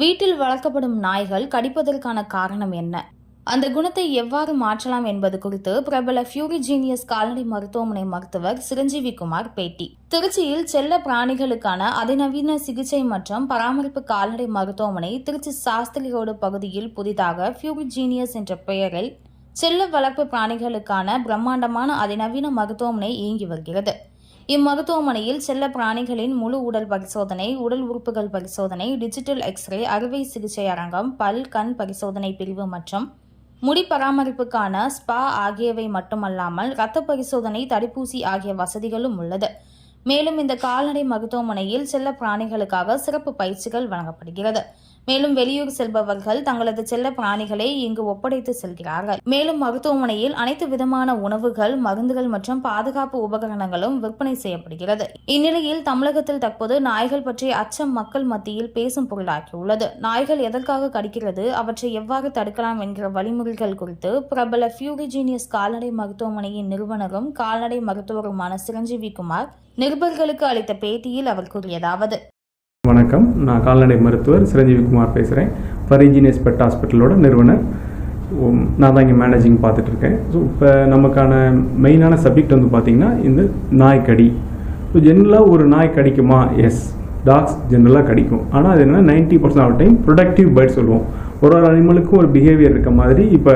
வீட்டில் வளர்க்கப்படும் நாய்கள் கடிப்பதற்கான காரணம் என்ன? அந்த குணத்தை எவ்வாறு மாற்றலாம் என்பது குறித்து பிரபல ஃபியூரிஜீனியஸ் கால்நடை மருத்துவமனை மருத்துவர் சிரஞ்சீவி குமார் பேட்டி. திருச்சியில் செல்ல பிராணிகளுக்கான அதிநவீன சிகிச்சை மற்றும் பராமரிப்பு கால்நடை மருத்துவமனை திருச்சி சாஸ்திரி ரோடு பகுதியில் புதிதாக ஃபியூரிஜீனியஸ் என்ற பெயரில் செல்ல வளர்ப்பு பிராணிகளுக்கான பிரம்மாண்டமான அதிநவீன மருத்துவமனை இயங்கி வருகிறது. இம்மருத்துவமனையில் செல்ல பிராணிகளின் முழு உடல் பரிசோதனை உடல் உறுப்புகள் பரிசோதனை டிஜிட்டல் எக்ஸ்ரே அறுவை சிகிச்சை அரங்கம் பல் கண் பரிசோதனை பிரிவு மற்றும் முடி பராமரிப்புக்கான ஸ்பா ஆகியவை மட்டுமல்லாமல் இரத்த பரிசோதனை தடுப்பூசி ஆகிய வசதிகளும் உள்ளது. மேலும் இந்த கால்நடை மருத்துவமனையில் செல்ல பிராணிகளுக்காக சிறப்பு பயிற்சிகள் வழங்கப்படுகிறது. மேலும் வெளியூர் செல்பவர்கள் தங்களது செல்ல பிராணிகளை இங்கு ஒப்படைத்து செல்கிறார்கள். மேலும் மருத்துவமனையில் அனைத்து விதமான உணவுகள் மருந்துகள் மற்றும் பாதுகாப்பு உபகரணங்களும் விற்பனை செய்யப்படுகிறது. இந்நிலையில் தமிழகத்தில் தற்போது நாய்கள் பற்றிய அச்சம் மக்கள் மத்தியில் பேசும் பொருளாகியுள்ளது நாய்கள் எதற்காக கடிக்கிறது அவற்றை எவ்வாறு தடுக்கலாம் என்கிற வழிமுறைகள் குறித்து பிரபல பியூரிஜீனியஸ் கால்நடை மருத்துவமனையின் நிறுவனரும் கால்நடை மருத்துவருமான சிரஞ்சீவி குமார் நிருபர்களுக்கு அளித்த பேட்டியில் அவர் கூறியதாவது வணக்கம். நான் கால்நடை மருத்துவர் சிரஞ்சீவி குமார் பேசுகிறேன் பரிஜினியஸ் பெட் ஹாஸ்பிட்டலோட நிறுவனர். நான் தான் இங்கே மேனேஜிங் பார்த்துட்ருக்கேன். ஸோ இப்போ நமக்கான மெயினான சப்ஜெக்ட் வந்து பார்த்திங்கன்னா இந்த நாய் கடி ஸோ ஜென்ரலாக ஒரு நாய் கடிக்குமா? எஸ் டாக்ஸ் ஜென்ரலாக கடிக்கும். ஆனால் அது என்னென்னா ninety percent of time productive bite சொல்லுவோம். ஒரு ஒரு அனிமலுக்கும் ஒரு பிஹேவியர் இருக்க மாதிரி இப்போ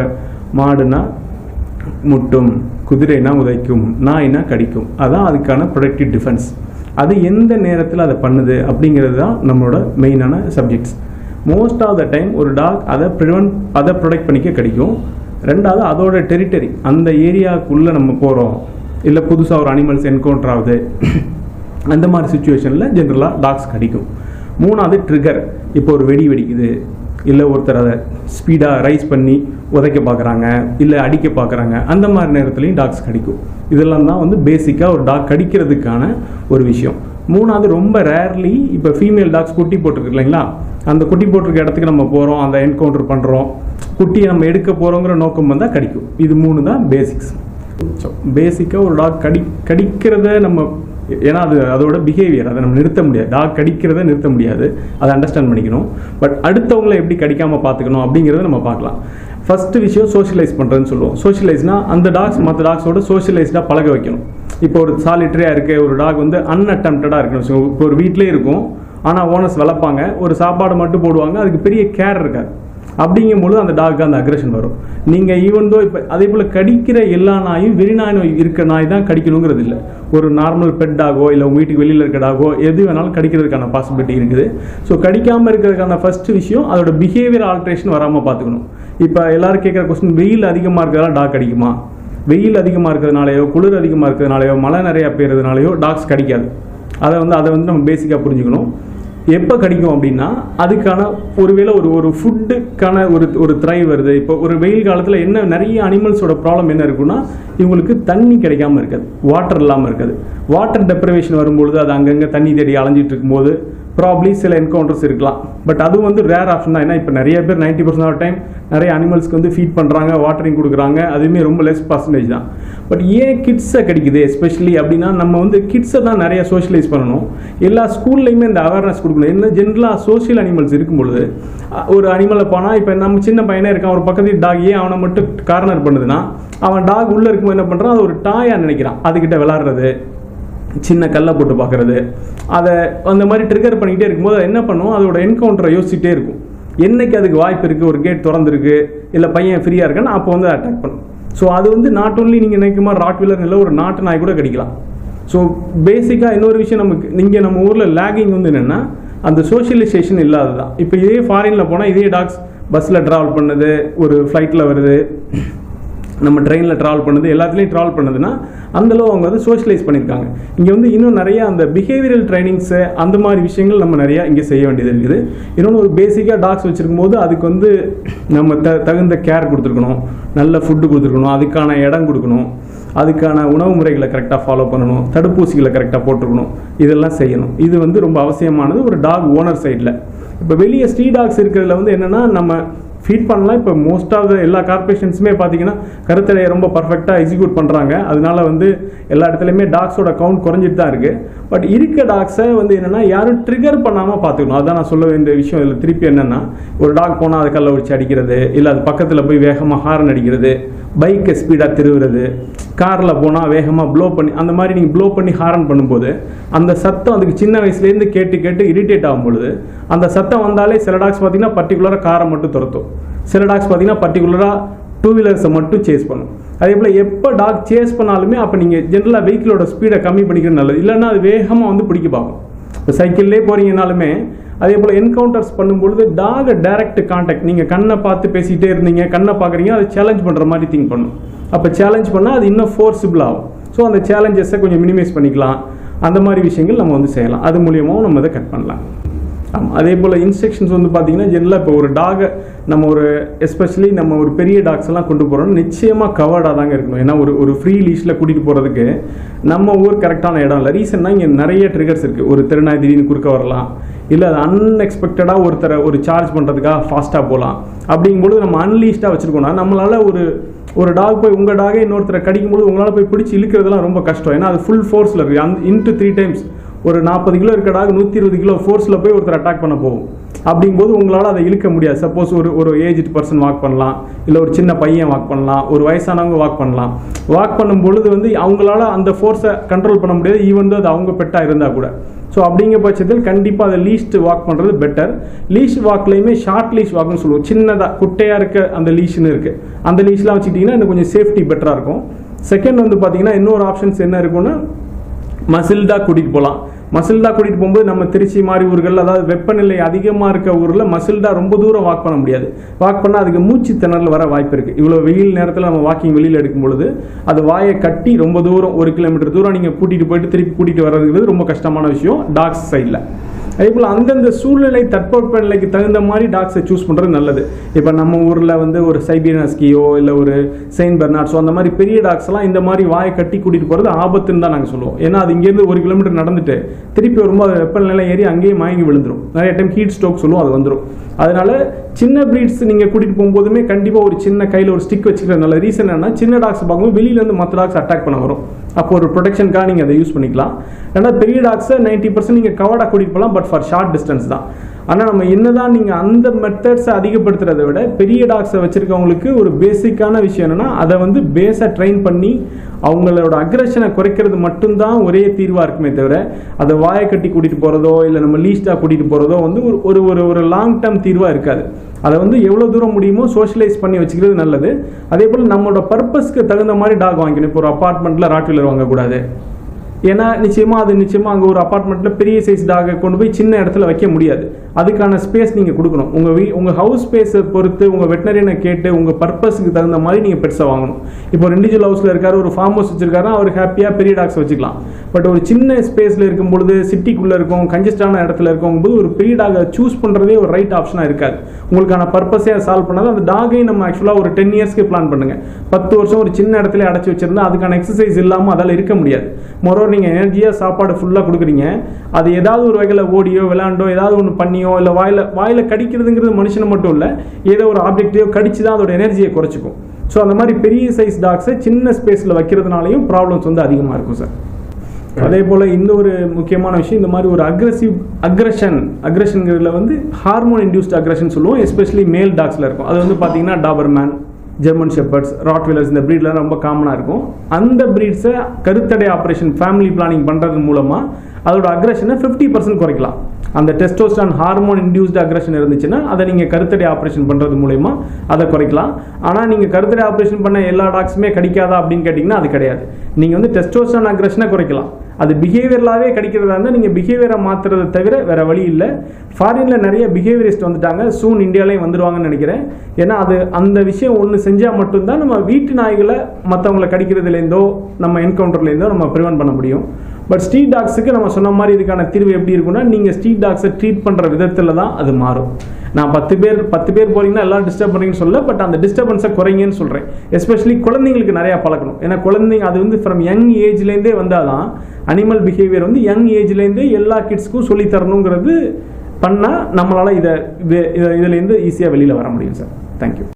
மாடுனா முட்டும் குதிரைனா உதைக்கும் நாய்னா கடிக்கும். அதான் அதுக்கான ப்ரொடக்டிவ் டிஃபென்ஸ் அது எந்த நேரத்தில் அதை பண்ணுது அப்படிங்கிறது தான் நம்மளோட மெயினான subjects most of the time ஒரு டாக் அதை ப்ரிவென்ட் அதை ப்ரொடெக்ட் பண்ணிக்க கிடைக்கும். ரெண்டாவது அதோட டெரிட்டரி அந்த ஏரியாவுக்குள்ளே நம்ம போகிறோம் இல்லை புதுசாக ஒரு அனிமல்ஸ் என்கவுண்டர் ஆகுது. அந்த மாதிரி சுச்சுவேஷனில் ஜென்ரலாக டாக்ஸ் கடிக்கும். மூணாவது ட்ரிகர் இப்போ ஒரு வெடி வெடிக்குது. இல்லை ஒருத்தர் அதை ஸ்பீடாக ரைஸ் பண்ணி உதைக்க பார்க்குறாங்க இல்லை அடிக்க பார்க்குறாங்க அந்த மாதிரி நேரத்துலையும் டாக்ஸ் கடிக்கும். இதெல்லாம் தான் வந்து பேசிக்காக ஒரு டாக் கடிக்கிறதுக்கான ஒரு விஷயம். மூணாவது ரொம்ப ரேர்லி இப்போ ஃபீமேல் டாக்ஸ் குட்டி போட்டிருக்கு இல்லைங்களா? அந்த குட்டி போட்டிருக்க இடத்துக்கு நம்ம போகிறோம் அந்த என்கவுண்டர் பண்ணுறோம் குட்டியை நம்ம எடுக்க போகிறோங்கிற நோக்கம் வந்தால் கடிக்கும். இது மூணு தான் பேசிக்ஸ் ஸோ பேசிக்காக ஒரு டாக் கடி கடிக்கிறத நம்ம ஏன்னா அது அதோட பிஹேவியர் அதை நம்ம நிறுத்த முடியாது. டாக் கடிக்கிறத நிறுத்த முடியாது. அதை அண்டர்ஸ்டாண்ட் பண்ணிக்கணும். பட் அடுத்தவங்களை எப்படி கடிக்காமல் பார்த்துக்கணும் அப்படிங்கிறத நம்ம பார்க்கலாம். ஃபர்ஸ்ட் விஷயம் சோஷியலைஸ் பண்ணுறதுன்னு சொல்லுவோம். சோஷியலைஸ்னா அந்த டாக்ஸ் மற்ற டாக்ஸோட சோஷியலைஸ்டாக பழக வைக்கணும். இப்போ ஒரு சாலிட்டரியாக இருக்க ஒரு டாக் வந்து அன்அட்டம்ப்டடாக இருக்கணும். இப்போ ஒரு வீட்டிலே இருக்கும் ஆனால் ஓனர்ஸ் வளர்ப்பாங்க. ஒரு சாப்பாடு மட்டும் போடுவாங்க. அதுக்கு பெரிய கேர் இருக்காது. அப்படிங்கும்போது அந்த டாக்கு அந்த அக்ரஷன் வரும். நீங்கள் ஈவன் தோ இப்போ அதே போல் கடிக்கிற எல்லா நாயும் வெறிநாய் நோய் இருக்க நாய் தான் கடிக்கணுங்கிறது இல்லை. ஒரு நார்மல் பெட் டாகோ இல்லை உங்கள் வீட்டுக்கு வெளியில் இருக்க டாகோ எது வேணாலும் கடிக்கிறதுக்கான பாசிபிலிட்டி இருக்குது. ஸோ கடிக்காமல் இருக்கிறதுக்கான ஃபர்ஸ்ட் விஷயம் அதோட பிஹேவியர் ஆல்ட்ரேஷன் வராமல் பார்த்துக்கணும். இப்போ எல்லாரும் கேட்குற கொஸ்டின் வெயில் அதிகமாக இருக்கிறதா டாக் கடிக்குமா? வெயில் அதிகமாக இருக்கிறதுனாலையோ குளிர் அதிகமாக இருக்கிறதுனாலையோ மழை நிறையா பெய்கிறதுனாலையோ டாக்ஸ் கடிக்காது. அதை வந்து அதை வந்து நம்ம பேசிக்காக புரிஞ்சுக்கணும். எப்போ கிடைக்கும் அப்படின்னா அதுக்கான ஒருவேளை ஒரு ஒரு ஃபுட்டுக்கான ஒரு ஒரு த்ரை வருது. இப்போ ஒரு வெயில் காலத்தில் என்ன நிறைய அனிமல்ஸோட ப்ராப்ளம் என்ன இருக்குன்னா இவங்களுக்கு தண்ணி கிடைக்காம இருக்காது. வாட்டர் இல்லாமல் இருக்காது. வாட்டர் டெப்ரவேஷன் வரும்பொழுது அது அங்கங்கே தண்ணி தேடி அலைஞ்சிட்டு இருக்கும்போது ப்ராப்ளி சில என்கவுண்டர்ஸ் இருக்கலாம். பட் அதுவும் வந்து ரேர் ஆப்ஷன் தான். ஏன்னா இப்போ நிறைய பேர் நைன்டி பர்சன்ட் ஆஃப் டைம் நிறைய அனிமல்ஸ்க்கு வந்து ஃபீட் பண்ணுறாங்க வாட்டரிங் கொடுக்குறாங்க. அதுவுமே ரொம்ப லெஸ் பர்சன்டேஜ் தான். பட் ஏன் கிட்ஸை கிடைக்குது எஸ்பெஷலி அப்படின்னா நம்ம வந்து கிட்ஸை தான் நிறைய சோஷியலைஸ் பண்ணணும். எல்லா ஸ்கூல்லையுமே இந்த அவேர்னஸ் கொடுக்கணும். என்ன ஜென்ரலாக சோஷியல் அனிமல்ஸ் இருக்கும் பொழுது ஒரு அனிமலை போனால் இப்போ நம்ம சின்ன பையனே இருக்கான் ஒரு பக்கத்து டாக் ஏன் அவனை மட்டும் கார்னர் பண்ணுதுன்னா அவன் டாக் உள்ளே இருக்கும்போது என்ன பண்ணுறான் அது ஒரு டாயாக நினைக்கிறான். அதுக்கிட்ட விளாட்றது சின்ன கல்லை போட்டு பார்க்குறது. அதை அந்த மாதிரி ட்ரிகர் பண்ணிக்கிட்டே இருக்கும்போது என்ன பண்ணும்? அதோட என்கவுண்டரை யோசிச்சுட்டே இருக்கும். என்னைக்கு அதுக்கு வாய்ப்பு இருக்குது ஒரு கேட் திறந்துருக்கு. இல்லை பையன் ஃப்ரீயாக இருக்கான்னு அப்போ வந்து அட்டாக் பண்ணும். ஸோ அது வந்து நாட் ஒன்லி நீங்கள் நினைக்குமா ராட்வீலர் இல்லை ஒரு நாட்டு நாய் கூட கிடைக்கலாம். ஸோ பேசிக்காக இன்னொரு விஷயம் நமக்கு நீங்கள் நம்ம ஊரில் லேகிங் வந்து என்னென்னா அந்த சோஷியலைசேஷன் இல்லாதது தான் இப்போ இதே ஃபாரினில் போனால் இதே டாக்ஸ் பஸ்ஸில் ட்ராவல் பண்ணுது ஒரு ஃப்ளைட்டில் வருது. நம்ம ட்ரெயினில் ட்ராவல் பண்ணுது எல்லாத்துலேயும் ட்ராவல் பண்ணுதுன்னா அந்தளவு அவங்க வந்து சோஷியலைஸ் பண்ணியிருக்காங்க இங்கே வந்து இன்னும் நிறைய அந்த பிஹேவியரல் ட்ரைனிங்ஸு அந்த மாதிரி விஷயங்கள் நம்ம நிறையா இங்கே செய்ய வேண்டியது இருக்குது. இன்னொன்று ஒரு பேசிக்காக டாக்ஸ் வச்சுருக்கும் போது அதுக்கு வந்து நம்ம த தகுந்த கேர் கொடுத்துருக்கணும். நல்ல ஃபுட்டு கொடுத்துருக்கணும். அதுக்கான இடம் கொடுக்கணும். அதுக்கான உணவு முறைகளை கரெக்டாக ஃபாலோ பண்ணணும். தடுப்பூசிகளை கரெக்டாக போட்டுருக்கணும். இதெல்லாம் செய்யணும். இது வந்து ரொம்ப அவசியமானது ஒரு டாக் ஓனர் சைடில் இப்போ வெளியே ஸ்ட்ரீ டாக்ஸ் இருக்கிறதுல வந்து என்னென்னா நம்ம ஃபீட் பண்ணலாம் இப்போ மோஸ்ட் ஆஃப் த எல்லா கார்பரேஷன்ஸுமே பார்த்தீங்கன்னா கருத்தடையை ரொம்ப பர்ஃபெக்டாக எக்ஸிக்யூட் பண்ணுறாங்க அதனால வந்து எல்லா இடத்துலையுமே டாக்ஸோட கவுண்ட் குறைஞ்சிட்டு தான் இருக்குது பட் இருக்க டாக்ஸை வந்து என்னென்னா யாரும் ட்ரிகர் பண்ணாமல் பார்த்துக்கணும். அதான் நான் சொல்ல வேண்டிய விஷயம் இதில். திருப்பி என்னென்னா ஒரு டாக் போனால் அது கல்லை வச்சு அடிக்கிறது இல்லை அது பக்கத்தில் போய் வேகமாக ஹாரன் அடிக்கிறது பைக்கை ஸ்பீடாக திருவுறது காரில் போனால் வேகமாக ப்ளோ பண்ணி அந்த மாதிரி நீங்கள் ப்ளோ பண்ணி ஹாரன் பண்ணும்போது அந்த சத்தம் அதுக்கு சின்ன வயசுலேருந்து கேட்டு கேட்டு இரிட்டேட் ஆகும் பொழுது அந்த சத்தம் வந்தாலே சில டாக்ஸ் பார்த்தீங்கன்னா பர்டிகுலராக காரை மட்டும் துரத்தும். சில டாக்ஸ் பார்த்தீங்கன்னா பர்டிகுலராக டூ வீலர்ஸை மட்டும் சேஸ் பண்ணும். அதே போல் எப்போ டாக் சேஸ் பண்ணாலுமே அப்போ நீங்கள் ஜென்ரலாக வெஹிக்கிளோட ஸ்பீடை கம்மி பண்ணிக்கிறது நல்லது. இல்லைன்னா அது வேகமாக வந்து பிடிக்க பார்க்கும். இப்போ சைக்கிள்லேயே போகிறீங்கனாலுமே அதே போல் என்கவுண்டர்ஸ் பண்ணும்பொழுது டாக டைரக்ட் கான்டாக்ட் நீங்கள் கண்ணை பார்த்து பேசிகிட்டே இருந்தீங்க கண்ணை பார்க்குறீங்க அதை சேலஞ்ச் பண்ணுற மாதிரி திங்க் பண்ணும். அப்போ சேலஞ்ச் பண்ணால் அது இன்னும் ஃபோர்ஸிபிள் ஆகும். ஸோ அந்த சேலஞ்சஸை கொஞ்சம் மினிமைஸ் பண்ணிக்கலாம். அந்த மாதிரி விஷயங்கள் நம்ம வந்து செய்யலாம். அது மூலியமாகவும் நம்ம அதை கட் பண்ணலாம். ஆமாம் அதே போல் இன்ஸ்ட்ரக்ஷன்ஸ் வந்து பார்த்தீங்கன்னா ஜென்ரலாக இப்போ ஒரு டாகை நம்ம ஒரு எஸ்பெஷலி நம்ம ஒரு பெரிய டாக்ஸ் எல்லாம் கொண்டு போகிறோம் நிச்சயமாக கவர்டாக தாங்க இருக்கணும். ஏன்னா ஒரு ஒரு ஃப்ரீ லீஷில் கூட்டிகிட்டு போகிறதுக்கு நம்ம ஊர் கரெக்டான இடம் இல்லை. ரீசன்னா இங்கே நிறைய ட்ரிகர்ஸ் இருக்குது ஒரு திருநாய் திடீர்னு குறுக்க வரலாம். இல்லை அது அன்எக்ஸ்பெக்டடாக ஒருத்தரை ஒரு சார்ஜ் பண்ணுறதுக்காக ஃபாஸ்ட்டாக போகலாம் அப்படிங்கும்போது நம்ம அன்லீஸ்டாக வச்சுருக்கோம்னா நம்மளால் ஒரு ஒரு டாக் போய் உங்கள் டாகை இன்னொருத்தரை கடிக்கும்போது உங்களால் போய் பிடிச்சி இழுக்கிறதுலாம் ரொம்ப கஷ்டம். ஏன்னா அது ஃபுல் ஃபோர்ஸில் இருக்குது. அந்த இன்ட்டு த்ரீ டைம்ஸ் ஒரு நாற்பது கிலோ இருக்கடாக நூற்றி இருபது கிலோ ஃபோர்ஸில் போய் ஒருத்தர் அட்டாக் பண்ண போகும். அப்படிங்கும்போது உங்களால் அதை இழுக்க முடியாது. சப்போஸ் ஒரு ஒரு ஏஜ்டு பர்சன் வாக் பண்ணலாம். இல்லை ஒரு சின்ன பையன் வாக் பண்ணலாம். ஒரு வயசானவங்க வாக் பண்ணலாம். வாக் பண்ணும் பொழுது வந்து அவங்களால அந்த ஃபோர்ஸை கண்ட்ரோல் பண்ண முடியாது. ஈவன் அது அவங்க பெட்டாக இருந்தால் கூட. ஸோ அப்படிங்கிற பட்சத்தில் கண்டிப்பாக அதை லீஸ்ட் வாக் பண்ணுறது பெட்டர் லீஷ் வாக்லையுமே ஷார்ட் லீஷ் வாக்னு சொல்லுவோம். சின்னதாக குட்டையாக இருக்க அந்த லீஷ்னு இருக்குது அந்த லீஷ்லாம் வச்சுக்கிட்டிங்கன்னா இன்னும் கொஞ்சம் சேஃப்டி பெட்டராக இருக்கும். செகண்ட் வந்து பார்த்தீங்கன்னா இன்னொரு ஆப்ஷன்ஸ் என்ன இருக்குன்னா மசில்டா கூட்டிகிட்டு போகலாம் மசில்டா கூட்டிகிட்டு போகும்போது நம்ம திருச்சி மாதிரி ஊர்கள் அதாவது வெப்பநிலை அதிகமாக இருக்க ஊரில் மசில்டா ரொம்ப தூரம் வாக் பண்ண முடியாது. வாக் பண்ணால் அதுக்கு மூச்சு திணறல் வர வாய்ப்பு இருக்குது இவ்வளோ வெயில் நேரத்தில் நம்ம வாக்கிங் வெளியில் எடுக்கும் பொழுது அது வாயை கட்டி ரொம்ப தூரம் ஒரு கிலோமீட்டர் தூரம் நீங்கள் கூட்டிகிட்டு போயிட்டு திருப்பி கூட்டிகிட்டு வர்றதுங்கிறது ரொம்ப கஷ்டமான விஷயம். டாக்ஸ் சைடில் அதே போல் அந்தந்த சூழ்நிலை தட்பவெப்ப நிலைக்கு தகுந்த மாதிரி டாக்ஸை சூஸ் பண்ணுறது நல்லது. இப்போ நம்ம ஊரில் வந்து ஒரு சைபீரியன் ஹஸ்கியோ இல்லை ஒரு செயின்ட் பெர்னாட்ஸோ அந்த மாதிரி பெரிய டாக்ஸ்லாம் இந்த மாதிரி வாயை கட்டி கூட்டிகிட்டு போகிறது ஆபத்துன்னு தான் நாங்கள் சொல்லுவோம். ஏன்னா அது இங்கேருந்து ஒரு கிலோமீட்டர் நடந்துட்டு திருப்பி வரும்போது வெப்பநிலை ஏறி அங்கேயே மயங்கி விழுந்துடும் நிறைய டைம் ஹீட் ஸ்ட்ரோக் சொல்லுவோம் அது வந்துடும் அதனால சின்ன ப்ரீட்ஸ் நீங்கள் கூட்டிகிட்டு போகும்போதுமே கண்டிப்பாக ஒரு சின்ன கையில் ஒரு ஸ்டிக் வச்சுக்கிற நல்ல ரீசன் என்னன்னா சின்ன டாக்ஸ் பார்க்கும்போது வெளியிலேருந்து மற்ற டாக்ஸ் அட்டாக் பண்ண வரும். அப்போ ஒரு ப்ரொடெக்ஷனுக்காக நீங்கள் அதை யூஸ் பண்ணிக்கலாம். ஏன்னா பெரிய டாக்ஸை நைன்ட்டி பர்சன்ட் நீங்கள் கவர்டாக கூட்டிகிட்டு போகலாம் பட் ஃபார் ஷார்ட் டிஸ்டன்ஸ் தான். ஆனால் நம்ம என்னதான் நீங்கள் அந்த மெத்தட்ஸை அதிகப்படுத்துறதை விட பெரிய டாக்ஸை வச்சுருக்கவங்களுக்கு ஒரு பேசிக்கான விஷயம் என்னென்னா அதை வந்து பேஸை ட்ரெயின் பண்ணி அவங்களோட அக்ரஷனை குறைக்கிறது மட்டும்தான் ஒரே தீர்வாக இருக்குமே தவிர அதை வாயை கட்டி கூட்டிகிட்டு போகிறதோ இல்லை நம்ம லீஸ்டாக கூட்டிகிட்டு போகிறதோ வந்து ஒரு ஒரு ஒரு ஒரு லாங் டேர்ம் தீர்வாக இருக்காது. அதை வந்து எவ்வளோ தூரம் முடியுமோ சோஷியலைஸ் பண்ணி வச்சுக்கிறது நல்லது. அதே போல் நம்மளோட பர்பஸ்க்கு தகுந்த மாதிரி டாக் வாங்கிக்கணும் இப்போ ஒரு அப்பார்ட்மெண்ட்டில் ராட்வீலர் வாங்கக்கூடாது. ஏன்னா நிச்சயமாக அது நிச்சயமாக அங்கே ஒரு அப்பார்ட்மெண்ட்டில் பெரிய சைஸ் டாகை கொண்டு போய் சின்ன இடத்துல வைக்க முடியாது. அதுக்கான ஸ்பேஸ் நீங்கள் கொடுக்கணும். உங்கள் வீ உங்கள் ஹவுஸ் ஸ்பேஸை பொறுத்து உங்கள் வெட்டினரியனை கேட்டு உங்கள் பர்பஸ்க்கு தகுந்த மாதிரி நீங்கள் பெருசாக வாங்கணும். இப்போ ஒரு இண்டிவிஜுவல் ஹவுஸில் இருக்காரு ஒரு ஃபார்ம் ஹவுஸ் வச்சிருக்காரு அவர் ஹாப்பியாக பெரிய டாக்ஸ் வச்சுக்கலாம். பட் ஒரு சின்ன ஸ்பேஸில் இருக்கும் பொழுது சிட்டிக்குள்ளே இருக்கும் கஞ்சஸ்டான இடத்துல இருக்கும் போது ஒரு பெரிய டாகை சூஸ் பண்ணுறதே ஒரு ரைட் ஆப்ஷனாக இருக்காது. உங்களுக்கான பர்பஸே சால்வ் பண்ணாது அந்த டாகையும் நம்ம ஆக்சுவலாக ஒரு டென் இயர்ஸ்க்கு பிளான் பண்ணுங்கள் பத்து வருஷம் ஒரு சின்ன இடத்துல அடைச்சி வச்சிருந்தா அதுக்கான எக்ஸசைஸ் இல்லாமல் அதால் இருக்க முடியாது. மொரோவர் நீங்கள் எனர்ஜியாக சாப்பாடு ஃபுல்லாக கொடுக்குறீங்க. அது ஏதாவது ஒரு வகையில் ஓடியோ விளாண்டோ ஏதாவது ஒன்று பண்ணியோ இல்லை வாயில் வாயில் கடிக்கிறதுங்கிறது மனுஷனை மட்டும் இல்லை ஏதோ ஒரு ஆப்ஜெக்டையோ கடிச்சு தான் அதோட எனர்ஜியை குறைச்சிக்கும். ஸோ அந்த மாதிரி பெரிய சைஸ் டாக்ஸை சின்ன ஸ்பேஸில் வைக்கிறதுனாலையும் ப்ராப்ளம்ஸ் வந்து அதிகமாக இருக்கும் சார் அதே போல் இந்த ஒரு முக்கியமான விஷயம் இந்த மாதிரி ஒரு அக்ரஸிவ் அக்ரஷன் அக்ரஷன்கிறதுல வந்து ஹார்மோன் இன்டியூஸ்ட் அக்ரஷன் சொல்லுவோம் எஸ்பெஷலி மேல் டாக்ஸில் இருக்கும். அது வந்து பார்த்தீங்கன்னா டாபர்மேன் ஜெர்மன் ஷெப்பர்ட்ஸ் ராட்வீலர்ஸ் இந்த ப்ரீட்லாம் ரொம்ப காமனாக இருக்கும். அந்த ப்ரீட்ஸை கருத்தடை ஆப்ரேஷன் ஃபேமிலி பிளானிங் பண்ணுறது மூலமாக அதோட அக்ரஷனை ஃபிஃப்டி பர்சன்ட் குறைக்கலாம். அந்த டெஸ்டோஸ்டான் ஹார்மோன் இன்டியூஸ்டு அக்ரஷன் இருந்துச்சுன்னா அதை நீங்கள் கருத்தடை ஆப்ரேஷன் பண்ணுறது மூலயமா அதை குறைக்கலாம். ஆனால் நீங்கள் கருத்தடை ஆப்ரேஷன் பண்ண எல்லா டாக்ஸுமே கடிக்காதா அப்படின்னு கேட்டிங்கன்னா அது கிடையாது. நீங்கள் வந்து டெஸ்டோஸ்டான் அக்ரஷனை குறைக்கலாம். அது பிஹேவியரலாகவே கிடைக்கிறதா இருந்தால் நீங்கள் பிஹேவியரை மாற்றுறதை தவிர வேறு வழி இல்லை. ஃபாரினில் நிறைய பிஹேவியரிஸ்ட் வந்துட்டாங்க. சூன் இந்தியாலையும் வந்துடுவாங்கன்னு நினைக்கிறேன். ஏன்னா அது அந்த விஷயம் ஒன்று செஞ்சால் மட்டும்தான் நம்ம வீட்டு நாய்களை மற்றவங்களை கடிக்கிறதுலேருந்தோ நம்ம என்கவுண்டர்லேருந்தோ நம்ம ப்ரிவென்ட் பண்ண முடியும். பட் ஸ்ட்ரீட் டாக்ஸுக்கு நம்ம சொன்ன மாதிரி இதுக்கான தீர்வு எப்படி இருக்குன்னா நீங்கள் ஸ்ட்ரீட் டாக்ஸை ட்ரீட் பண்ணுற விதத்தில் தான் அது மாறும். நான் பத்து பேர் பத்து பேர் போறீங்கன்னா எல்லாம் டிஸ்டர்ப் பண்ணுறீங்கன்னு சொல்ல பட் அந்த டிஸ்டர்பன்ஸை குறைங்கன்னு சொல்கிறேன் எஸ்பெஷலி குழந்தைங்களுக்கு நிறையா பழக்கணும். ஏன்னா குழந்தைங்க அது வந்து ஃப்ரம் யங் ஏஜ்லேருந்தே வந்தால் தான் அனிமல் பிஹேவியர் வந்து யங் ஏஜ்லேருந்தே எல்லா கிட்ஸ்க்கும் சொல்லித்தரணுங்கிறது பண்ணால் நம்மளால் இதை இதுலேருந்து ஈஸியாக வெளியில் வர முடியும் சார் தேங்க்யூ